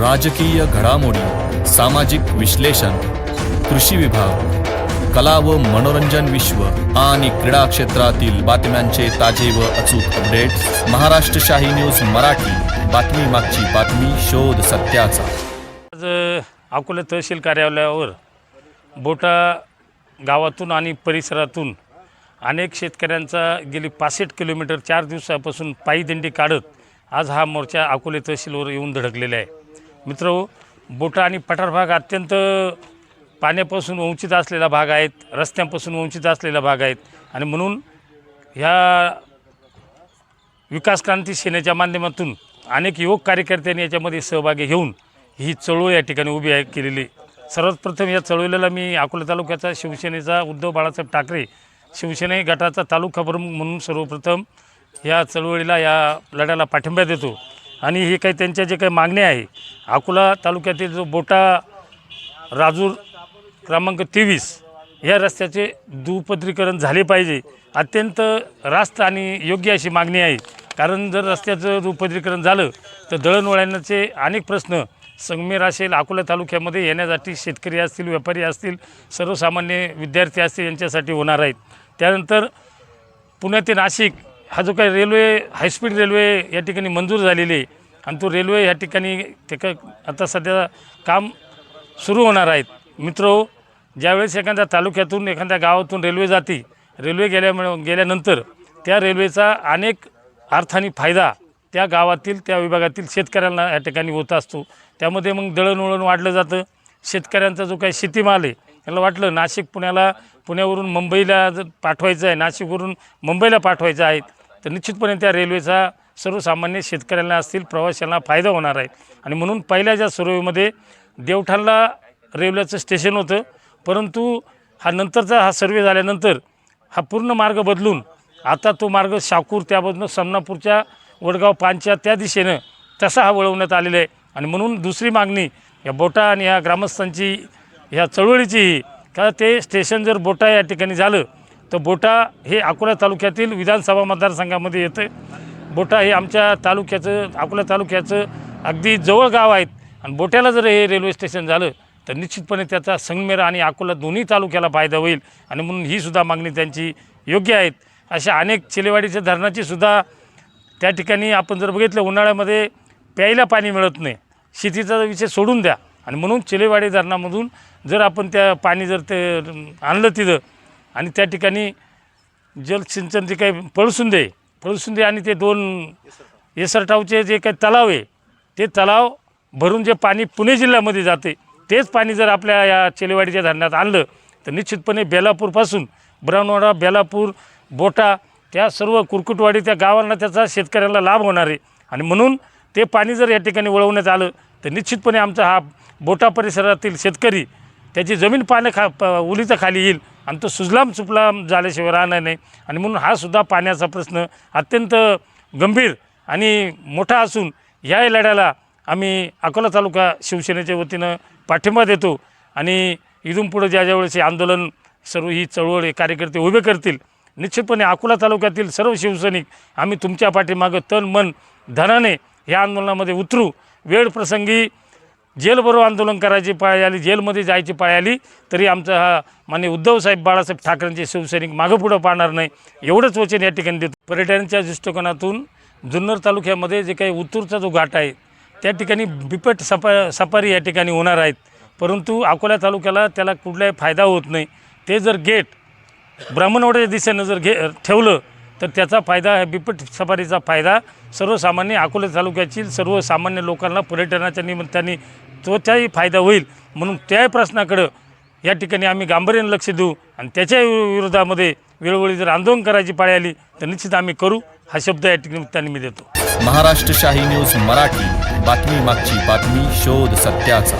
राजकीय घडामोडी सामाजिक विश्लेषण कृषी विभाग कला व मनोरंजन विश्व आणि क्रीडा क्षेत्रातील बातम्यांचे ताजे व अचूक अपडेट महाराष्ट्र शाही न्यूज मराठी बातमी मागची बातमी शोध सत्याचा. आज अकोला तहसील कार्यालयावर बोटा गावातून आणि परिसरातून अनेक शेतकऱ्यांचा गेली पासष्ट किलोमीटर चार दिवसापासून पायी दिंडी काढत आज हा मोर्चा अकोले तहसीलवर येऊन धडकलेला आहे. मित्र बोटा आणि पठार भाग अत्यंत पाण्यापासून वंचित असलेला भाग आहेत रस्त्यांपासून वंचित असलेला भाग आहेत. आणि म्हणून ह्या विकास क्रांती सेनेच्या माध्यमातून अनेक युवक कार्यकर्त्यांनी याच्यामध्ये सहभागी घेऊन ही चळवळ या ठिकाणी उभी आहे केलेली. सर्वात प्रथम या चळवळीला मी अकोला तालुक्याचा शिवसेनेचा उद्धव बाळासाहेब ठाकरे शिवसेने गटाचा तालुका प्रमुख म्हणून सर्वप्रथम या चळवळीला या लढ्याला पाठिंबा देतो. आणि हे काही त्यांच्या जे काही मागण्या आहे अकोला तालुक्यातील जो बोटा राजूर क्रमांक तेवीस या रस्त्याचे दुपदरीकरण झाले पाहिजे. अत्यंत रास्त आणि योग्य अशी मागणी आहे. कारण जर रस्त्याचं दुपदरीकरण झालं तर दळणवळणाचे अनेक प्रश्न संगमेर असेल अकोला तालुक्यामध्ये येण्यासाठी शेतकरी असतील व्यापारी असतील सर्वसामान्य विद्यार्थी असतील यांच्यासाठी होणार आहेत. त्यानंतर पुणे ते नाशिक हा जो काही रेल्वे हायस्पीड रेल्वे या ठिकाणी मंजूर झालेली आहे आणि तो रेल्वे या ठिकाणी ते आता सध्या काम सुरू होणार आहेत. मित्र हो, ज्यावेळेस एखाद्या तालुक्यातून एखाद्या गावातून रेल्वे जाते रेल्वे गेल्यामुळे गेल्यानंतर त्या रेल्वेचा अनेक अर्थाने फायदा त्या गावातील त्या विभागातील शेतकऱ्यांना या ठिकाणी होत असतो. त्यामध्ये मग दळणवळण वाढलं जातं. शेतकऱ्यांचा जो काही शेतीमाल आहे त्याला वाटलं नाशिक पुण्याला पुण्यावरून मुंबईला जर पाठवायचं आहे नाशिकवरून मुंबईला पाठवायचं आहे तर निश्चितपणे त्या रेल्वेचा सर्वसामान्य शेतकऱ्यांना असतील प्रवाशांना फायदा होणार आहे. आणि म्हणून पहिल्या ज्या सर्वेमध्ये देवठाणला रेल्वेचं स्टेशन होतं परंतु हा नंतरचा हा सर्वे झाल्यानंतर हा पूर्ण मार्ग बदलून आता तो मार्ग शाकूर त्यामधनं समनापूरच्या वडगाव पानच्या त्या दिशेनं तसा हा वळवण्यात आलेला आहे. आणि म्हणून दुसरी मागणी या बोटा आणि या ग्रामस्थांची ह्या चळवळीचीही का ते स्टेशन जर बोटा या ठिकाणी झालं तर बोटा हे अकोला तालुक्यातील विधानसभा मतदारसंघामध्ये येतं. बोटा हे आमच्या तालुक्याचं अकोला तालुक्याचं अगदी जवळ गाव आहेत. आणि बोट्याला जर हे रेल्वे स्टेशन झालं तर निश्चितपणे त्याचा संगमेर आणि अकोला दोन्ही तालुक्याला फायदा होईल. आणि म्हणून ही सुद्धा मागणी त्यांची योग्य आहेत. अशा अनेक चिलेवाडीच्या धरणाची सुद्धा त्या ठिकाणी आपण जर बघितलं उन्हाळ्यामध्ये प्यायला पाणी मिळत नाही. शेतीचा विषय सोडून द्या. आणि म्हणून चिलेवाडी धरणामधून जर आपण त्या पाणी जर ते आणलं तिथं आणि त्या ठिकाणी जलसिंचन जे काही पळसुंदे पळसुंदे आणि ते दोन येसरटावचे जे काही तलाव आहे ते तलाव भरून जे पाणी पुणे जिल्ह्यामध्ये जाते तेच पाणी जर आपल्या या चेलेवाडीच्या धरणात आणलं तर निश्चितपणे बेलापूरपासून ब्राह्मणवाडा बेलापूर बोटा त्या सर्व कुरकुटवाडी त्या गावांना त्याचा शेतकऱ्यांना लाभ होणार आहे. आणि म्हणून ते पाणी जर या ठिकाणी वळवण्यात आलं तर निश्चितपणे आमचा हा बोटा परिसरातील शेतकरी त्याची जमीन पाण्या खा प उलीचा खाली येईल. आणि तो सुजलाम सुफलाम झाल्याशिवाय राहणार नाही. आणि म्हणून हा सुद्धा पाण्याचा प्रश्न अत्यंत गंभीर आणि मोठा असून या लढ्याला आम्ही अकोला तालुका शिवसेनेच्या वतीनं पाठिंबा देतो आणि इथून पुढं ज्या ज्यावेळेस हे आंदोलन सर्व ही चळवळ कार्यकर्ते उभे करतील निश्चितपणे अकोला तालुक्यातील सर्व शिवसैनिक आम्ही तुमच्या पाठीमागं तन मन धनाने या आंदोलनामध्ये उतरू. वेळ प्रसंगी जेलबरोबर आंदोलन करायची पाळी आली जेलमध्ये जायची पाळी आली तरी आमचा हा मान्य उद्धवसाहेब बाळासाहेब ठाकरेंचे शिवसैनिक मागं पुढं पाहणार नाही एवढंच वचन या ठिकाणी देतो. पर्यटनाच्या दृष्टिकोनातून जुन्नर तालुक्यामध्ये जे काही उत्तूरचा जो घाट आहे त्या ठिकाणी बिपट सफा सफारी या ठिकाणी होणार आहेत. परंतु अकोला तालुक्याला त्याला कुठलाही फायदा होत नाही. ते जर गेट ब्राह्मणवाड्याच्या दिशेनं जर घे ठेवलं तर त्याचा फायदा ह्या बिपट सफारीचा फायदा. सर्वसामान्य अकोला तालुक्यातील सर्वसामान्य लोकांना पर्यटनाच्या निमित्ताने तो त्याही फायदा होईल. म्हणून त्याही प्रश्नाकडं या ठिकाणी आम्ही गांभीर्याने लक्ष देऊ आणि त्याच्या विरोधामध्ये वेळोवेळी जर आंदोलन करायची पाळी आली तर निश्चित आम्ही करू. हा शब्द या ठिकाणी मी देतो. महाराष्ट्र शाही न्यूज मराठी. बातमी मागची बातमी शोध सत्याचा.